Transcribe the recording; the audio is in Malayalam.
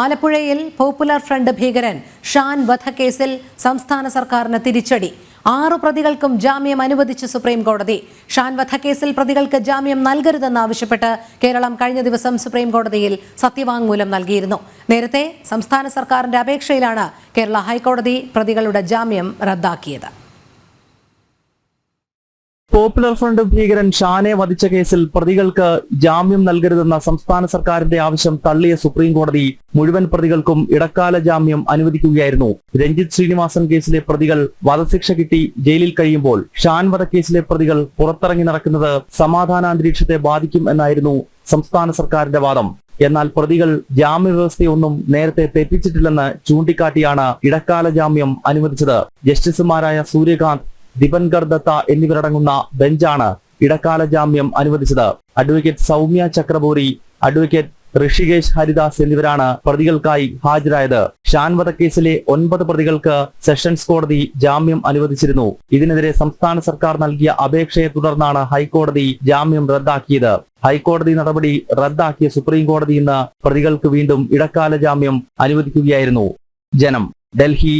ആലപ്പുഴയിൽ പോപ്പുലർ ഫ്രണ്ട് ഭീകരൻ ഷാൻ വധക്കേസിൽ സംസ്ഥാന സർക്കാരിന് തിരിച്ചടി. ആറു പ്രതികൾക്കും ജാമ്യം അനുവദിച്ച് സുപ്രീം കോടതി ഷാൻ വധക്കേസിൽ പ്രതികൾക്ക് ജാമ്യം നൽകരുതെന്നാവശ്യപ്പെട്ട് കേരളം കഴിഞ്ഞ ദിവസം സുപ്രീം കോടതിയിൽ സത്യവാങ്മൂലം നൽകിയിരുന്നു. നേരത്തെ സംസ്ഥാന സർക്കാരിന്റെ അപേക്ഷയിലാണ് കേരള ഹൈക്കോടതി പ്രതികളുടെ ജാമ്യം റദ്ദാക്കിയത്. പോപ്പുലർ ഫ്രണ്ട് ഭീകരൻ ഷാനെ വധിച്ച കേസിൽ പ്രതികൾക്ക് ജാമ്യം നൽകരുതെന്ന സംസ്ഥാന സർക്കാരിന്റെ ആവശ്യം തള്ളിയ സുപ്രീം കോടതി മുഴുവൻ പ്രതികൾക്കും ഇടക്കാല ജാമ്യം അനുവദിക്കുകയായിരുന്നു. രഞ്ജിത്ത് ശ്രീനിവാസൻ കേസിലെ പ്രതികൾ വധശിക്ഷ കിട്ടി ജയിലിൽ കഴിയുമ്പോൾ ഷാൻ വധക്കേസിലെ പ്രതികൾ പുറത്തിറങ്ങി നടക്കുന്നത് സമാധാനാന്തരീക്ഷത്തെ ബാധിക്കും എന്നായിരുന്നു സംസ്ഥാന സർക്കാരിന്റെ വാദം. എന്നാൽ പ്രതികൾ ജാമ്യവ്യവസ്ഥയൊന്നും നേരത്തെ തെറ്റിച്ചിട്ടില്ലെന്ന് ചൂണ്ടിക്കാട്ടിയാണ് ഇടക്കാല ജാമ്യം അനുവദിച്ചത്. ജസ്റ്റിസുമാരായ സൂര്യകാന്ത് ദിബൻഗർ ദത്ത എന്നിവരടങ്ങുന്ന ബെഞ്ചാണ് ഇടക്കാല ജാമ്യം അനുവദിച്ചത്. അഡ്വക്കേറ്റ് സൗമ്യ ചക്രബോറി അഡ്വക്കേറ്റ് ഋഷികേശ് ഹരിദാസ് എന്നിവരാണ് പ്രതികൾക്കായി ഹാജരായത്. ഷാൻ വധക്കേസിലെ ഒൻപത് പ്രതികൾക്ക് സെഷൻസ് കോടതി ജാമ്യം അനുവദിച്ചിരുന്നു. ഇതിനെതിരെ സംസ്ഥാന സർക്കാർ നൽകിയ അപേക്ഷയെ തുടർന്നാണ് ഹൈക്കോടതി ജാമ്യം റദ്ദാക്കിയത്. ഹൈക്കോടതി നടപടി റദ്ദാക്കിയ സുപ്രീം കോടതി ഇന്ന് പ്രതികൾക്ക് വീണ്ടും ഇടക്കാല ജാമ്യം അനുവദിക്കുകയായിരുന്നു. ജനം ഡൽഹി.